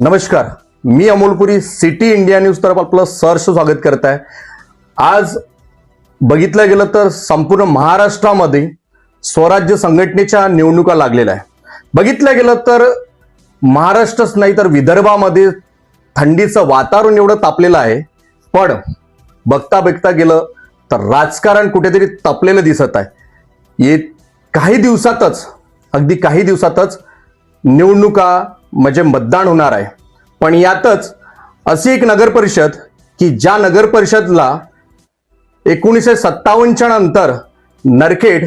नमस्कार. मी Amolpuri city India news तर्फ आपलं सहर्ष स्वागत करत आहे. आज बघितलं गेलं तर संपूर्ण महाराष्ट्रामध्ये स्वराज्य संघटनेच्या निवडणुका लागलेल्या आहे बघितलं गेलं तर महाराष्ट्रच नाही तर विदर्भामध्ये थंडीचं वातावरण एवढं तापलेलं आहे. पण बघता बघता गेलं तर राजकारण कुठेतरी तपलेलं दिसत आहे. ये काही दिवसातच अगदी काही दिवसातच निवडणुका म्हणजे मतदान होणार आहे. पण यातच अशी एक नगर परिषद की ज्या नगर परिषदला एकोणीसशे सत्तावन्नच्या नंतर नरखेड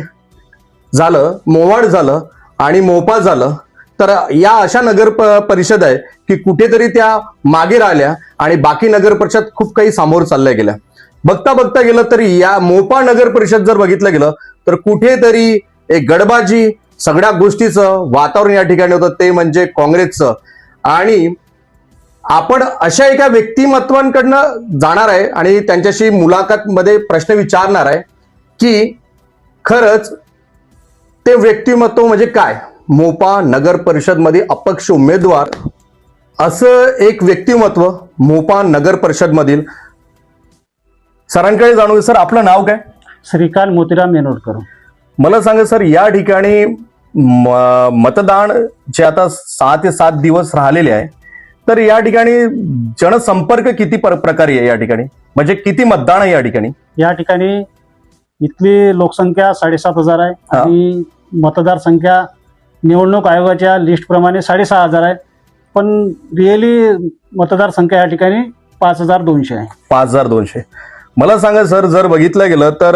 झालं मोवाड झालं आणि मोपा झालं तर या अशा नगर प- परिषद आहे की कुठेतरी त्या मागे राहिल्या आणि बाकी नगर परिषद खूप काही समोर चालल्या गेल्या. बघता बघता गेलं तरी या मोपा नगर परिषद जर बघितलं गेलं तर कुठेतरी एक गडबाजी सगळ्या गोष्टीचं वातावरण या ठिकाणी होतं ते म्हणजे काँग्रेसचं. आणि आपण अशा एका व्यक्तिमत्वांकडनं जाणार आहे आणि त्यांच्याशी मुलाखत मध्ये प्रश्न विचारणार आहे की खरंच ते व्यक्तिमत्व म्हणजे काय? मोपा नगर परिषदमध्ये अपक्ष उमेदवार असं एक व्यक्तिमत्व मोपा नगर परिषद मधील सरांकडे जाणू सर आपलं नाव काय? श्रीकांत मोतीराम मेनोडकर मला सांगा सर या ठिकाणी मतदान जे आता सहा ते सात दिवस राहिलेले आहे तर या ठिकाणी जनसंपर्क किती पर- प्रकारे आहे या ठिकाणी? म्हणजे किती मतदान आहे या ठिकाणी? या ठिकाणी इथली लोकसंख्या साडेसात हजार आहे. आणि मतदार संख्या निवडणूक आयोगाच्या लिस्ट प्रमाणे साडेसहा हजार आहे. पण रिअली मतदार संख्या या ठिकाणी पाच हजार दोनशे आहे. पाच हजार दोनशे. मला सांगा सर जर बघितलं गेलं तर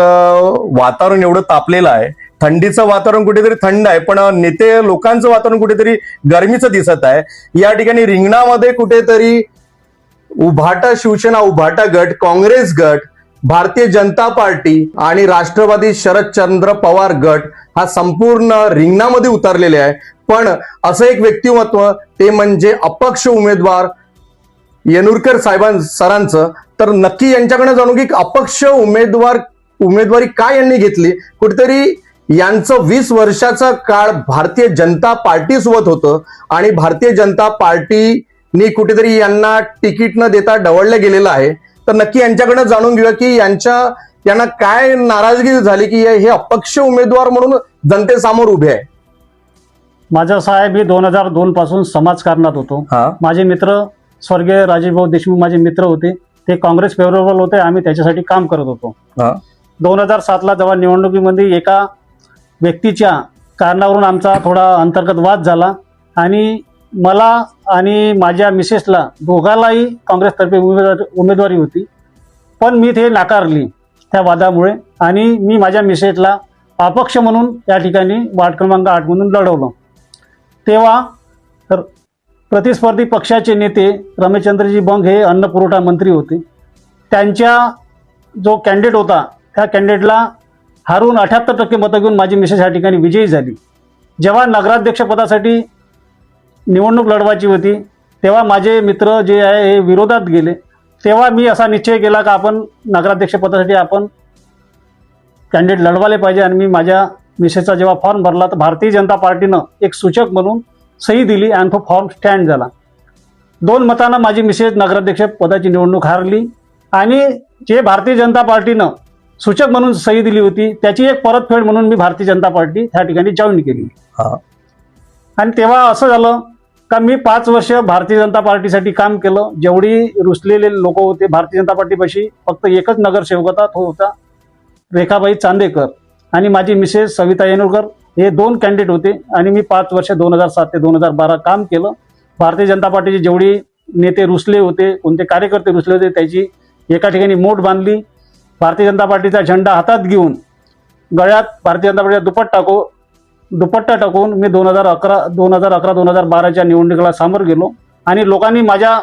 वातावरण एवढं तापलेलं आहे. थंडीचं वातावरण कुठेतरी थंड आहे पण नेते लोकांचं वातावरण कुठेतरी गरमीचं दिसत आहे. या ठिकाणी रिंगणामध्ये कुठेतरी उभाटा शिवसेना उभाटा गट काँग्रेस गट भारतीय जनता पार्टी आणि राष्ट्रवादी शरदचंद्र पवार गट हा संपूर्ण रिंगणामध्ये उतरलेले आहे. पण असं एक व्यक्तिमत्व ते म्हणजे अपक्ष उमेदवार येनुरकर साहेबां सरांचं तर नक्की यांच्याकडे जाणू की अपक्ष उमेदवार उमेदवारी काय यांनी घेतली? कुठेतरी यांचं वीस वर्षाचा काळ भारतीय जनता पार्टी सोबत होतं आणि भारतीय जनता पार्टीनी कुठेतरी यांना तिकीट न देता डवळलं गेलेलं आहे. तर नक्की यांच्याकडनं जाणून घेऊया की यांच्या यांना काय नाराजगी झाली की हे अपक्ष उमेदवार म्हणून जनतेसमोर उभे आहे? माझं आहे मी दोन हजार दोन पासून समाजकारणात होतो. माझे मित्र स्वर्गीय राजीवभाऊ देशमुख माझे मित्र होते. ते काँग्रेस फेवरेबल होते. आम्ही त्याच्यासाठी काम करत होतो. दोन हजार सातला जेव्हा निवडणुकीमध्ये एका व्यक्तीच्या कारणावरून आमचा थोडा अंतर्गत वाद झाला. आणि मला आणि माझ्या मिसेसला दोघालाही काँग्रेसतर्फे उमेदवार उमेदवारी होती. पण मी ते नाकारली त्या वादामुळे आणि मी माझ्या मिसेसला अपक्ष म्हणून या ठिकाणी वार्ड क्रमांक आठमधून लढवलं. तेव्हा तर प्रतिस्पर्धी पक्षाचे नेते रमेशचंद्रजी बंग हे अन्न पुरवठा मंत्री होते. त्यांच्या जो कॅन्डिडेट होता त्या कॅन्डिडेटला हारून अठ्याहत्तर टक्के मतं घेऊन माझी मिसेस या ठिकाणी विजयी झाली. जेव्हा नगराध्यक्षपदासाठी निवडणूक लढवायची होती तेव्हा माझे मित्र जे आहे हे विरोधात गेले. तेव्हा मी असा निश्चय केला का आपण नगराध्यक्षपदासाठी आपण कॅन्डिडेट लढवायला पाहिजे आणि मी माझ्या मिसेसचा जेव्हा फॉर्म भरला तर भारतीय जनता पार्टीनं एक सूचक म्हणून सही दिली आणि तो फॉर्म स्टँड झाला. दोन मतानं माझी मिसेस नगराध्यक्ष पदाची निवडणूक हारली आणि जे भारतीय जनता पार्टीनं सूचक म्हणून सही दिली होती. त्याची एक परतफेड म्हणून मी भारतीय जनता पार्टी त्या ठिकाणी जॉईन केली. आणि तेव्हा असं झालं का मी पाच वर्ष भारतीय जनता पार्टीसाठी काम केलं. जेवढी रुसलेले लोक होते भारतीय जनता पार्टीपाशी फक्त एकच नगरसेवक होता तो होता रेखाबाई चांदेकर आणि माझी मिसेस सविता येनुरकर हे दोन कॅन्डिडेट होते आणि मी पाच वर्ष दोन हजार सात ते दोन हजार बारा काम केलं. भारतीय जनता पार्टीचे जेवढी नेते रुसले होते कोणते कार्यकर्ते रुसले होते त्याची एका ठिकाणी मोठ बांधली. भारतीय जनता पार्टीचा झेंडा हातात घेऊन गळ्यात भारतीय जनता पार्टीचा दुपट टाको दुपट्टा टाकून मी दोन हजार अकरा दोन हजार अकरा दोन हजार बाराच्या निवडणुकीला सामोर गेलो. आणि लोकांनी माझ्या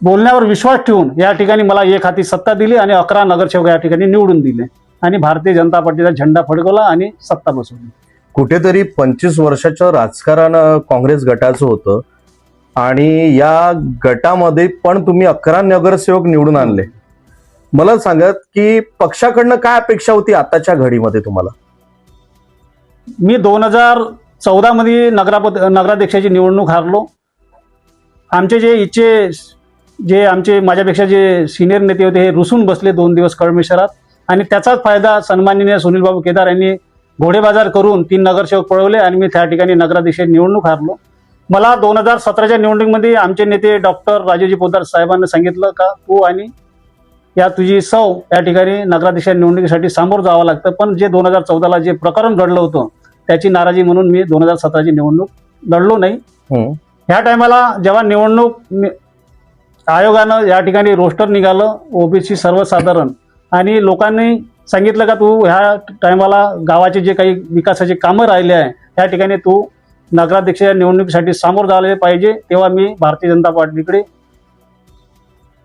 बोलण्यावर विश्वास ठेवून या ठिकाणी मला एक हाती सत्ता दिली आणि अकरा नगरसेवक या ठिकाणी निवडून दिले. आणि भारतीय जनता पार्टीचा झेंडा फडकवला आणि सत्ता बसवली. कुठेतरी पंचवीस वर्षाचं राजकारण काँग्रेस गटाचं होतं. आणि या गटामध्ये पण तुम्ही अकरा नगरसेवक निवडून आणले. मला सांगत की पक्षाकडनं काय अपेक्षा होती आताच्या घडीमध्ये तुम्हाला? मी दोन हजार चौदामध्ये नगरापद नगराध्यक्षाची निवडणूक हारलो. आमचे जे इच्छे जे आमचे माझ्यापेक्षा जे सिनियर नेते होते हे रुसून बसले दोन दिवस कळमेश्वरात. आणि त्याचाच फायदा सन्माननीय सुनील बाबू केदार यांनी घोडेबाजार करून तीन नगरसेवक पळवले आणि मी त्या ठिकाणी नगराध्यक्ष निवडणूक हारलो. मला दोन हजार सतराच्या निवडणुकीमध्ये आमचे नेते डॉक्टर राजूजी पोदार साहेबांना सांगितलं का तू आणि या तुझी सौ या ठिकाणी नगराध्यक्ष निवडणुकीसाठी सामोरं जावं लागतं पण जे दोन हजार चौदाला जे प्रकरण घडलं होतं त्याची नाराजी म्हणून मी दोन हजार सतराची निवडणूक लढलो नाही. ह्या टायमाला जेव्हा निवडणूक आयोगानं या ठिकाणी रोस्टर निघालं ओबीसी सर्वसाधारण आणि लोकांनी सांगितलं का तू ह्या टायमाला गावाचे जे काही विकासाचे कामं राहिले आहे त्या ठिकाणी तू नगराध्यक्ष या निवडणुकीसाठी सामोरं झाले पाहिजे तेव्हा मी भारतीय जनता पार्टीकडे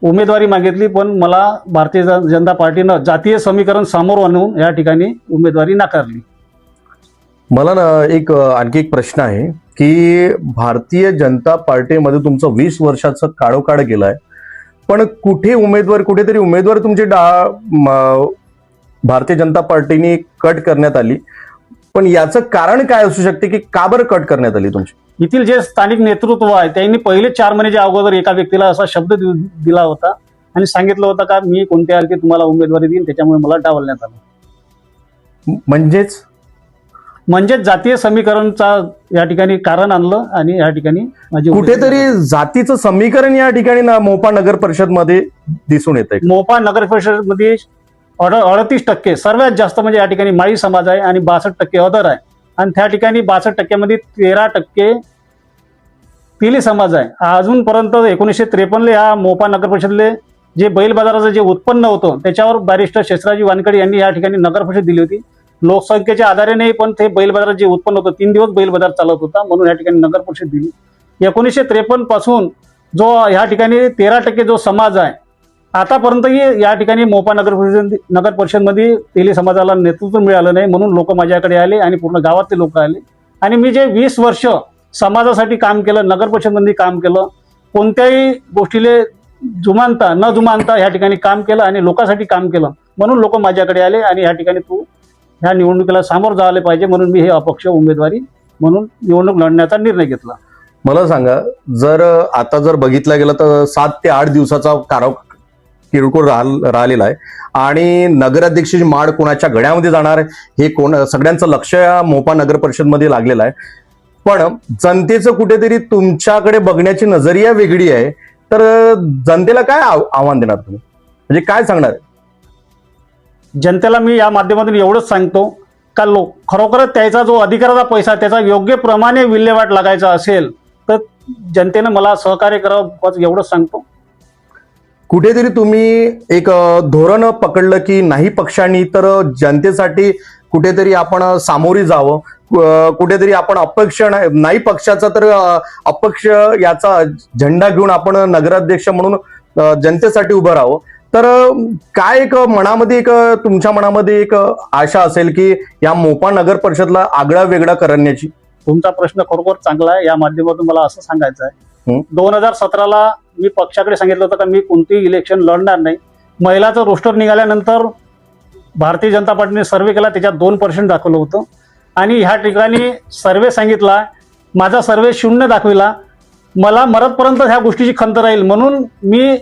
उमेदवारी मागितली पण मला भारतीय जनता पार्टीनं जातीय समीकरण समोर आणून या ठिकाणी उमेदवारी नाकारली. मला ना एक आणखी एक प्रश्न आहे की भारतीय जनता पार्टीमध्ये तुमचं वीस वर्षाचं काळोकाळ गेलाय पण कुठे उमेदवार कुठेतरी उमेदवार तुमचे डा भारतीय जनता पार्टीने कट करण्यात आली पण याचं कारण काय असू शकते की का बरं कट करण्यात आली तुमची? येथील जे स्थानिक नेतृत्व आहे त्यांनी पहिले चार महिन्याच्या अगोदर एका व्यक्तीला असा शब्द दिला होता आणि सांगितलं होतं का मी कोणत्या अर्थ तुम्हाला उमेदवारी देईन त्याच्यामुळे मला डावलण्यात आलं. म्हणजेच? म्हणजेच जातीय समीकरणचा या ठिकाणी कारण आणलं आणि या ठिकाणी माझी कुठेतरी जातीचं समीकरण या ठिकाणी ना मोपा नगर परिषदमध्ये दिसून येत आहे मोपा नगर परिषदमध्ये अड अडतीस टक्के सर्वात जास्त म्हणजे या ठिकाणी माळी समाज आहे आणि बासष्ट टक्के अदर आहे. आणि त्या ठिकाणी बासष्ट टक्क्यामध्ये तेरा टक्के पिली समाज आहे. अजूनपर्यंत एकोणीसशे त्रेपन्नले ह्या मोपा नगर परिषदले जे बैल बाजाराचं जे उत्पन्न होतं त्याच्यावर बॅरिस्टर शेषराजी वानकडे यांनी या ठिकाणी नगर परिषद दिली होती. लोकसंख्येच्या आधारे नाही पण ते बैल बाजारात जे उत्पन्न होतं तीन दिवस बैल बाजार चालत होता म्हणून या ठिकाणी नगर परिषद दिली. एकोणीसशे त्रेपन्नपासून जो ह्या ठिकाणी तेरा टक्के जो समाज आहे आतापर्यंतही या ठिकाणी मोपा नगर परिषद नगर परिषदमध्ये तेली समाजाला नेतृत्व मिळालं नाही म्हणून लोक माझ्याकडे आले आणि पूर्ण गावातले लोक आले. आणि मी जे वीस वर्ष समाजासाठी काम केलं नगर परिषदमध्ये काम केलं कोणत्याही गोष्टीले जुमानता न जुमानता ह्या ठिकाणी काम केलं आणि लोकांसाठी काम केलं म्हणून लोक माझ्याकडे आले आणि ह्या ठिकाणी तू ह्या निवडणुकीला सामोरं जायला पाहिजे म्हणून मी हे अपक्ष उमेदवारी म्हणून निवडणूक लढण्याचा निर्णय घेतला. मला सांगा जर आता जर बघितलं गेलं तर सात ते आठ दिवसाचा काराव किरकोळ राह राहिलेला आहे. आणि नगराध्यक्षाची माड कोणाच्या गड्यामध्ये जाणार हे कोण सगळ्यांचं लक्ष या मोपा नगर परिषदमध्ये लागलेलं आहे. पण जनतेचं कुठेतरी तुमच्याकडे बघण्याची नजरिया वेगळी आहे. तर जनतेला काय आव- आव्हान देणार तुम्ही? म्हणजे काय सांगणार जनतेला मी या माध्यमातून एवढंच सांगतो का लोक खरोखरच त्याचा जो अधिकाराचा पैसा त्याचा योग्य प्रमाणे विल्हेवाट लागायचा असेल तर जनतेनं मला सहकार्य करावं एवढंच सांगतो. कुठेतरी तुम्ही एक धोरण पकडलं की नाही पक्षांनी तर जनतेसाठी कुठेतरी आपण सामोरी जावं. कुठेतरी आपण अपक्ष नाही नाही पक्षाचा तर अपक्ष याचा झेंडा घेऊन आपण नगराध्यक्ष म्हणून जनतेसाठी उभं राहावं. तर काय एक मनामध्ये एक तुमच्या मनामध्ये एक आशा असेल की या मोपा नगर परिषदला आगळा वेगळा करण्याची? तुमचा प्रश्न खरोखर चांगला आहे. या माध्यमातून मला असं सांगायचं आहे दोन हजार सतराला मी पक्षाकडे सांगितलं होतं का मी कोणतेही इलेक्शन लढणार नाही. महिलाचं रोस्टर निघाल्यानंतर भारतीय जनता पार्टीने सर्वे केला त्याच्यात दोन पर्सेंट दाखवलं होतं. आणि ह्या ठिकाणी सर्वे सांगितला माझा सर्वे शून्य दाखविला. मला मरतपर्यंत ह्या गोष्टीची खंत राहील म्हणून मी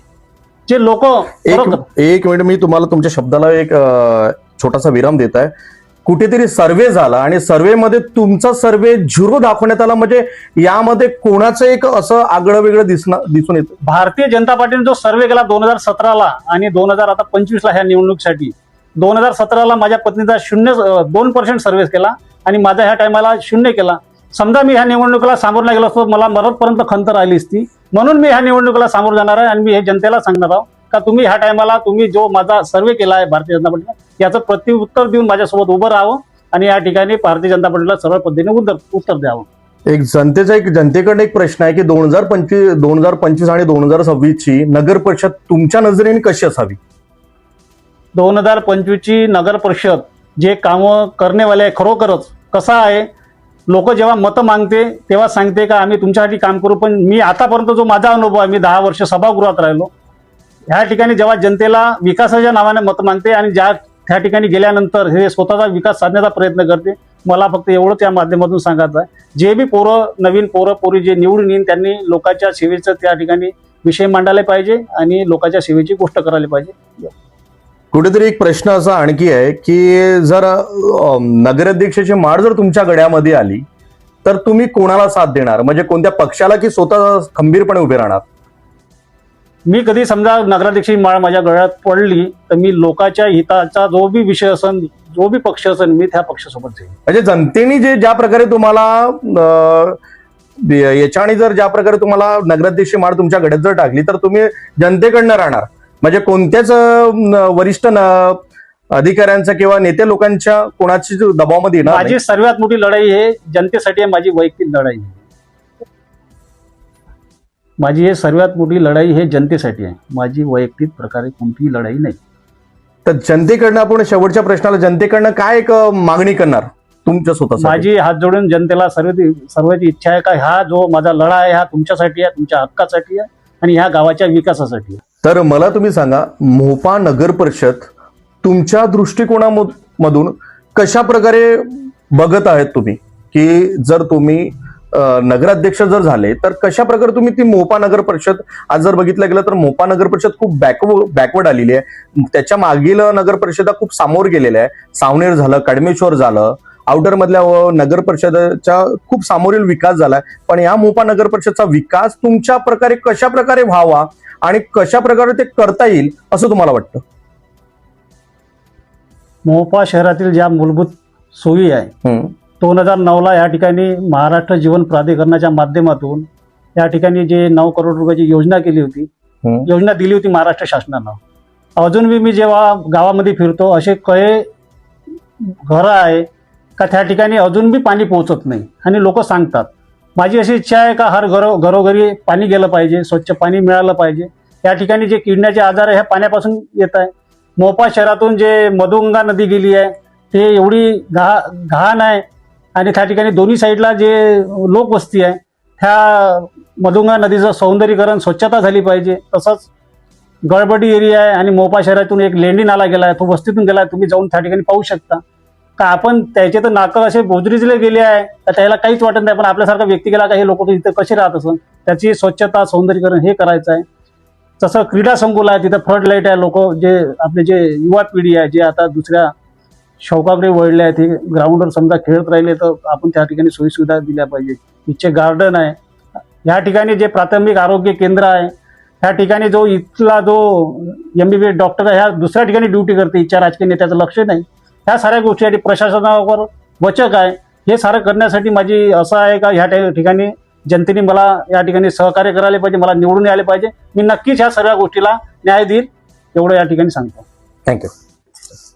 जे लोक एक एक मिनिट मी तुम्हाला तुमच्या शब्दाला एक छोटासा विराम देत आहे. कुठेतरी सर्वे झाला आणि सर्वेमध्ये तुमचा सर्वे झिरो दाखवण्यात आला म्हणजे यामध्ये कोणाचं एक असं आगळं वेगळं दिसणं दिसून येतं? भारतीय जनता पार्टीने जो सर्वे केला दोन हजार सतराला आणि दोन हजार आता पंचवीसला ह्या निवडणुकीसाठी दोन हजार सतराला माझ्या पत्नीचा शून्य दोन पर्सेंट सर्व्हिस केला आणि माझा ह्या टायमाला शून्य केला. समजा मी ह्या निवडणुकीला सामोरला नाही गेलो असतो मला मरतपर्यंत खंत राहिली असती. म्हणून मी ह्या निवडणुकीला सामोरं जाणार आहे आणि मी हे जनतेला सांगणार आहोत का तुम्ही ह्या टायमाला तुम्ही जो माझा सर्वे केला आहे भारतीय जनता पार्टीला याचं प्रत्युत्तर देऊन माझ्यासोबत उभं राहावं आणि या ठिकाणी भारतीय जनता पार्टीला सर्व पद्धतीने उत्तर उत्तर द्यावं. एक जनतेचा एक जनतेकडे एक प्रश्न आहे की दोन हजार पंचवीस दोन हजार पंचवीस आणि दोन हजार सव्वीसची नगर परिषद तुमच्या नजरेने कशी असावी? दोन हजार पंचवीसची नगर परिषद जे कामं करण्यावाले आहे खरोखरच कसं आहे? लोक जेव्हा मतं मागते तेव्हा सांगते का आम्ही तुमच्यासाठी काम करू पण मी आतापर्यंत जो माझा अनुभव आहे मी दहा वर्ष सभागृहात राहिलो. ह्या ठिकाणी जेव्हा जनतेला विकासाच्या नावाने मत मागते आणि ज्या त्या ठिकाणी गेल्यानंतर हे स्वतःचा विकास साधण्याचा प्रयत्न करते मला फक्त एवढंच या माध्यमातून सांगायचं आहे. जे बी पोरं नवीन पोरं पोरी जे निवडून येईन त्यांनी लोकांच्या सेवेचं त्या ठिकाणी विषय मांडायला पाहिजे आणि लोकांच्या सेवेची गोष्ट करायला पाहिजे. कुठेतरी एक प्रश्न असा आणखी आहे की जर नगराध्यक्षाची माळ जर तुमच्या गड्यामध्ये आली तर तुम्ही कोणाला साथ देणार? म्हणजे कोणत्या पक्षाला की स्वतः खंबीरपणे उभे राहणार? मी कधी समजा नगराध्यक्षी माळ माझ्या गळ्यात पडली तर मी लोकांच्या हिताचा जो बी विषय असन जो बी पक्ष असेल मी त्या पक्षासोबत जाईल म्हणजे जनतेने जे ज्या प्रकारे तुम्हाला याच्याने जर ज्या प्रकारे तुम्हाला नगराध्यक्ष माळ तुमच्या गड्यात जर टाकली तर तुम्ही जनतेकडनं राहणार म्हणजे कोणत्याच वरिष्ठ न- अधिकाऱ्यांचा किंवा नेते लोकांच्या कोणाची दबावामध्ये येणार. माझी सर्वात मोठी लढाई हे जनतेसाठी माझी वैयक्तिक लढाई आहे. माझी हे सर्वात मोठी लढाई हे जनतेसाठी आहे. माझी वैयक्तिक प्रकारे कोणतीही लढाई नाही. तर जनतेकडनं आपण शेवटच्या प्रश्नाला जनतेकडनं काय एक मागणी करणार? तुमच्या स्वतः माझी हात जोडून जनतेला सर्व सर्वांची इच्छा आहे का हा जो माझा लढा आहे हा तुमच्यासाठी आहे तुमच्या हक्कासाठी आहे आणि ह्या गावाच्या विकासासाठी आहे. तर मला तुम्ही सांगा मोपा नगर परिषद तुमच्या दृष्टिकोनामधून कशा प्रकारे बघत आहेत तुम्ही? की जर तुम्ही नगराध्यक्ष जर झाले तर कशा प्रकारे तुम्ही ती मोपा नगर परिषद आज जर बघितलं गेलं तर मोपा नगर परिषद खूप बॅकवर्ड बॅकवर्ड आलेली आहे. त्याच्या मागील नगर परिषदा खूप समोर गेलेल्या आहे सावनेर झालं कडमेश्वर झालं आउटर मधल्या नगर परिषदेच्या खूप सामोरील विकास झालाय पण या मोपा नगर परिषदचा विकास तुमच्या प्रकारे कशा प्रकारे व्हावा आणि कशा प्रकारे ते करता येईल असं तुम्हाला वाटतं? मोहोपा शहरातील ज्या मूलभूत सोयी आहे दोन हजार नऊला या ठिकाणी महाराष्ट्र जीवन प्राधिकरणाच्या माध्यमातून या ठिकाणी जे नऊ करोड रुपयाची योजना केली होती. योजना दिली होती महाराष्ट्र शासनानं. अजून बी मी जेव्हा गावामध्ये फिरतो असे काही घरं आहे का त्या ठिकाणी अजून बी पाणी पोहोचत नाही आणि लोक सांगतात. माझी अशी इच्छा आहे का हर घरो घरोघरी पाणी गेलं पाहिजे स्वच्छ पाणी मिळालं पाहिजे. या ठिकाणी जे किडण्याचे आजार आहे ह्या पाण्यापासून येत आहे. मोपा शहरातून जे मधुगंगा नदी गेली आहे ते एवढी घा घाण आहे आणि त्या ठिकाणी दोन्ही साईडला जे लोकवस्ती आहे ह्या मधुंगा नदीचं सौंदर्यीकरण स्वच्छता झाली पाहिजे. तसंच गडबडी एरिया आहे आणि मोपा शहरातून एक लेंडी नाला गेला आहे तो वस्तीतून गेला आहे तुम्ही जाऊन त्या ठिकाणी पाहू शकता. का आपण त्याचे तर नाकं असे बोजरीजले गेले आहे तर त्याला काहीच वाटत नाही पण आपल्यासारखा व्यक्ती गेला का हे लोक इथं कसे राहत असं त्याची स्वच्छता सौंदर्यीकरण हे करायचं आहे. तसं क्रीडा संकुल आहे तिथं फ्लड लाइट आहे लोक जे आपले जे युवा पिढी आहे जे आता दुसऱ्या शौकाकडे वळले आहेत. ते ग्राउंडवर समजा खेळत राहिले तर आपण त्या ठिकाणी सोयीसुविधा दिल्या पाहिजे. इथचे गार्डन आहे. ह्या ठिकाणी जे प्राथमिक आरोग्य केंद्र आहे ह्या ठिकाणी जो इथला जो M B B S doctor आहे ह्या दुसऱ्या ठिकाणी ड्युटी करते. इच्छा राजकीय नेत्याचं लक्ष नाही. ह्या साऱ्या गोष्टीसाठी प्रशासनावर वचक आहे. हे सारं करण्यासाठी माझी असं आहे का ह्या ठिकाणी जनतेने मला या ठिकाणी सहकार्य करायला पाहिजे मला निवडून यायला पाहिजे. मी नक्कीच ह्या सगळ्या गोष्टीला न्याय देईल एवढं या ठिकाणी सांगतो. थँक्यू